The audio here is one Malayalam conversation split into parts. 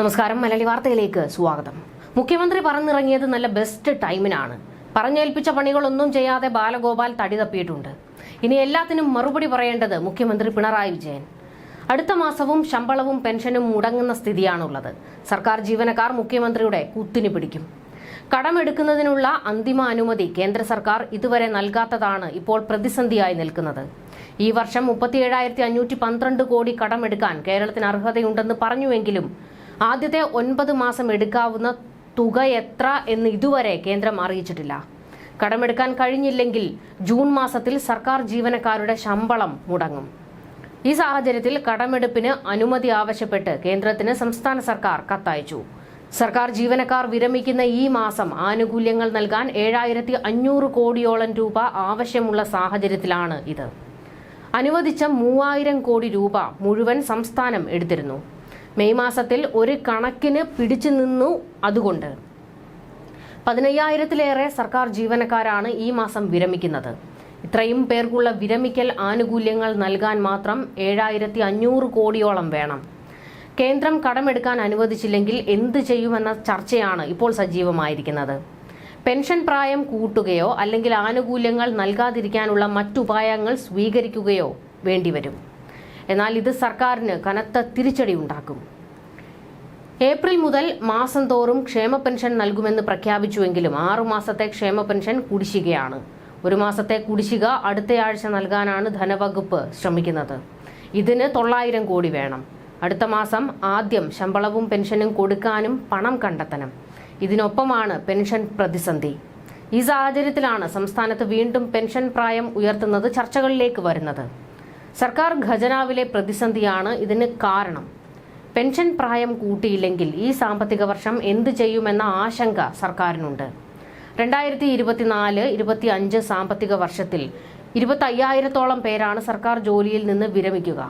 നമസ്കാരം മലയാളി വാർത്തയിലേക്ക് സ്വാഗതം. മുഖ്യമന്ത്രി പറഞ്ഞിറങ്ങിയത് നല്ല ബെസ്റ്റ് ടൈമിനാണ് പറഞ്ഞേൽപ്പിച്ച പണികളൊന്നും ചെയ്യാതെ ബാലഗോപാൽ തടി തപ്പിയിട്ടുണ്ട്. ഇനി എല്ലാത്തിനും മറുപടി പറയേണ്ടത് മുഖ്യമന്ത്രി പിണറായി വിജയൻ. അടുത്ത മാസവും ശമ്പളവും പെൻഷനും മുടങ്ങുന്ന സ്ഥിതിയാണുള്ളത്. സർക്കാർ ജീവനക്കാർ മുഖ്യമന്ത്രിയുടെ കുത്തിനു പിടിക്കും. കടമെടുക്കുന്നതിനുള്ള അന്തിമ അനുമതി കേന്ദ്ര സർക്കാർ ഇതുവരെ നൽകാത്തതാണ് ഇപ്പോൾ പ്രതിസന്ധിയായി നിൽക്കുന്നത്. ഈ വർഷം മുപ്പത്തിയേഴായിരത്തി അഞ്ഞൂറ്റി പന്ത്രണ്ട് കോടി കടമെടുക്കാൻ കേരളത്തിന് അർഹതയുണ്ടെന്ന് പറഞ്ഞുവെങ്കിലും ആദ്യത്തെ ഒൻപത് മാസം എടുക്കാവുന്ന തുക എത്ര എന്ന് ഇതുവരെ കേന്ദ്രം അറിയിച്ചിട്ടില്ല. കടമെടുക്കാൻ കഴിഞ്ഞില്ലെങ്കിൽ ജൂൺ മാസത്തിൽ സർക്കാർ ജീവനക്കാരുടെ ശമ്പളം മുടങ്ങും. ഈ സാഹചര്യത്തിൽ കടമെടുപ്പിന് അനുമതി ആവശ്യപ്പെട്ട് കേന്ദ്രത്തിന് സംസ്ഥാന സർക്കാർ കത്തയച്ചു. സർക്കാർ ജീവനക്കാർ വിരമിക്കുന്ന ഈ മാസം ആനുകൂല്യങ്ങൾ നൽകാൻ ഏഴായിരത്തി അഞ്ഞൂറ് കോടിയോളം രൂപ ആവശ്യമുള്ള സാഹചര്യത്തിലാണ് ഇത്. അനുവദിച്ച മൂവായിരം കോടി രൂപ മുഴുവൻ സംസ്ഥാനം എടുത്തിരുന്നു. മെയ് മാസത്തിൽ ഒരു കണക്കിന് പിടിച്ചു നിന്നു അതുകൊണ്ട്. പതിനയ്യായിരത്തിലേറെ സർക്കാർ ജീവനക്കാരാണ് ഈ മാസം വിരമിക്കുന്നത്. ഇത്രയും പേർക്കുള്ള വിരമിക്കൽ ആനുകൂല്യങ്ങൾ നൽകാൻ മാത്രം ഏഴായിരത്തി അഞ്ഞൂറ് കോടിയോളം വേണം. കേന്ദ്രം കടമെടുക്കാൻ അനുവദിച്ചില്ലെങ്കിൽ എന്ത് ചെയ്യുമെന്ന ചർച്ചയാണ് ഇപ്പോൾ സജീവമായിരിക്കുന്നത്. പെൻഷൻ പ്രായം കൂട്ടുകയോ അല്ലെങ്കിൽ ആനുകൂല്യങ്ങൾ നൽകാതിരിക്കാനുള്ള മറ്റുപായങ്ങൾ സ്വീകരിക്കുകയോ വേണ്ടിവരും. എന്നാൽ ഇത് സർക്കാരിന് കനത്ത തിരിച്ചടി ഉണ്ടാക്കും ഏപ്രിൽ മുതൽ മാസം തോറും ക്ഷേമ പെൻഷൻ നൽകുമെന്ന് പ്രഖ്യാപിച്ചുവെങ്കിലും ആറുമാസത്തെ ക്ഷേമ പെൻഷൻ കുടിശ്ശികയാണ്. ഒരു മാസത്തെ കുടിശ്ശിക അടുത്തയാഴ്ച നൽകാനാണ് ധനവകുപ്പ് ശ്രമിക്കുന്നത്. ഇതിന് തൊള്ളായിരം കോടി വേണം. അടുത്ത മാസം ആദ്യം ശമ്പളവും പെൻഷനും കൊടുക്കാനും പണം കണ്ടെത്തണം. ഇതിനൊപ്പമാണ് പെൻഷൻ പ്രതിസന്ധി. ഈ സാഹചര്യത്തിലാണ് സംസ്ഥാനത്ത് വീണ്ടും പെൻഷൻ പ്രായം ഉയർത്തുന്നത് ചർച്ചകളിലേക്ക് വരുന്നത്. സർക്കാർ ഖജനാവിലെ പ്രതിസന്ധിയാണ് ഇതിന് കാരണം. പെൻഷൻ പ്രായം കൂട്ടിയില്ലെങ്കിൽ ഈ സാമ്പത്തിക വർഷം എന്ത് ചെയ്യുമെന്ന ആശങ്ക സർക്കാരിനുണ്ട്. രണ്ടായിരത്തി ഇരുപത്തിനാല് ഇരുപത്തി അഞ്ച് സാമ്പത്തിക വർഷത്തിൽ ഇരുപത്തി അയ്യായിരത്തോളം പേരാണ് സർക്കാർ ജോലിയിൽ നിന്ന് വിരമിക്കുക.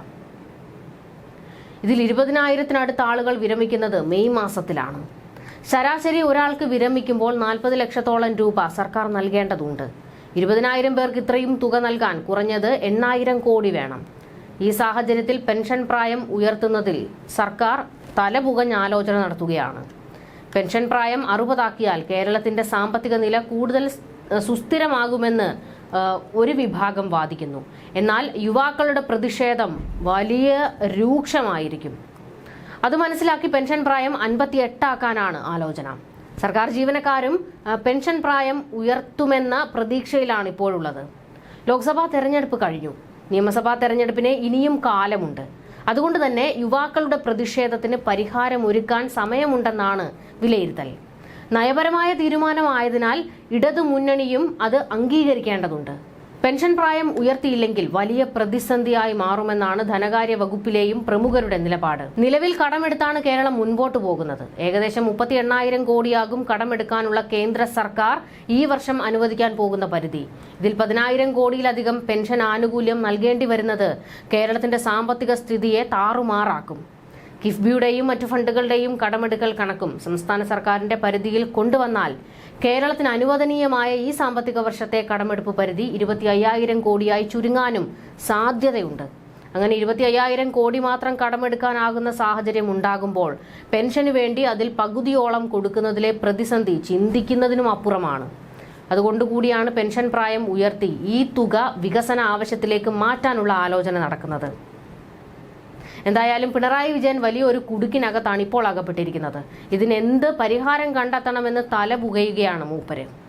ഇതിൽ ഇരുപതിനായിരത്തിനടുത്ത് ആളുകൾ വിരമിക്കുന്നത് മെയ് മാസത്തിലാണ്. ശരാശരി ഒരാൾക്ക് വിരമിക്കുമ്പോൾ നാൽപ്പത് ലക്ഷത്തോളം രൂപ സർക്കാർ നൽകേണ്ടതുണ്ട്. ഇരുപതിനായിരം പേർക്ക് ഇത്രയും തുക നൽകാൻ കുറഞ്ഞത് എണ്ണായിരം കോടി വേണം. ഈ സാഹചര്യത്തിൽ പെൻഷൻ പ്രായം ഉയർത്തുന്നതിൽ സർക്കാർ തലപുകഞ്ഞ് ആലോചന നടത്തുകയാണ്. പെൻഷൻ പ്രായം അറുപതാക്കിയാൽ കേരളത്തിന്റെ സാമ്പത്തിക നില കൂടുതൽ സുസ്ഥിരമാകുമെന്ന് ഒരു വിഭാഗം വാദിക്കുന്നു. എന്നാൽ യുവാക്കളുടെ പ്രതിഷേധം വലിയ രൂക്ഷമായിരിക്കും. അത് മനസ്സിലാക്കി പെൻഷൻ പ്രായം അൻപത്തി എട്ടാക്കാനാണ് ആലോചന. സർക്കാർ ജീവനക്കാരും പെൻഷൻ പ്രായം ഉയർത്തുമെന്ന പ്രതീക്ഷയിലാണ് ഇപ്പോഴുള്ളത്. ലോക്സഭാ തെരഞ്ഞെടുപ്പ് കഴിഞ്ഞു. നിയമസഭാ തെരഞ്ഞെടുപ്പിന് ഇനിയും കാലമുണ്ട്. അതുകൊണ്ട് തന്നെ യുവാക്കളുടെ പ്രതിഷേധത്തിന് പരിഹാരമൊരുക്കാൻ സമയമുണ്ടെന്നാണ് വിലയിരുത്തൽ. നയപരമായ തീരുമാനമായതിനാൽ ഇടതു മുന്നണിയും അത് അംഗീകരിക്കേണ്ടതുണ്ട്. പെൻഷൻ പ്രായം ഉയർത്തിയില്ലെങ്കിൽ വലിയ പ്രതിസന്ധിയായി മാറുമെന്നാണ് ധനകാര്യ വകുപ്പിലെയും പ്രമുഖരുടെ നിലപാട്. നിലവിൽ കടമെടുത്താണ് കേരളം മുൻപോട്ട് പോകുന്നത്. ഏകദേശം മുപ്പത്തി എണ്ണായിരം കോടിയാകും കടമെടുക്കാനുള്ള കേന്ദ്ര സർക്കാർ ഈ വർഷം അനുവദിക്കാൻ പോകുന്ന പരിധി. ഇതിൽ പതിനായിരം കോടിയിലധികം പെൻഷൻ ആനുകൂല്യം നൽകേണ്ടി വരുന്നത് കേരളത്തിന്റെ സാമ്പത്തിക സ്ഥിതിയെ താറുമാറാക്കും. കിഫ്ബിയുടെയും മറ്റു ഫണ്ടുകളുടെയും കടമെടുക്കൽ കണക്കും സംസ്ഥാന സർക്കാരിന്റെ പരിധിയിൽ കൊണ്ടുവന്നാൽ കേരളത്തിന് അനുവദനീയമായ ഈ സാമ്പത്തിക വർഷത്തെ കടമെടുപ്പ് പരിധി ഇരുപത്തി അയ്യായിരം കോടിയായി ചുരുങ്ങാനും സാധ്യതയുണ്ട്. അങ്ങനെ ഇരുപത്തി അയ്യായിരം കോടി മാത്രം കടമെടുക്കാനാകുന്ന സാഹചര്യം ഉണ്ടാകുമ്പോൾ പെൻഷന് വേണ്ടി അതിൽ പകുതിയോളം കൊടുക്കുന്നതിലെ പ്രതിസന്ധി ചിന്തിക്കുന്നതിനും അപ്പുറമാണ്. അതുകൊണ്ടുകൂടിയാണ് പെൻഷൻ പ്രായം ഉയർത്തി ഈ തുക വികസന ആവശ്യത്തിലേക്ക് മാറ്റാനുള്ള ആലോചന നടക്കുന്നത്. എന്തായാലും പിണറായി വിജയൻ വലിയൊരു കുടുക്കിനകത്താണ് ഇപ്പോൾ അകപ്പെട്ടിരിക്കുന്നത്. ഇതിനെന്ത് പരിഹാരം കണ്ടെത്തണമെന്ന് തല പുകയുകയാണ് മൂപ്പര്.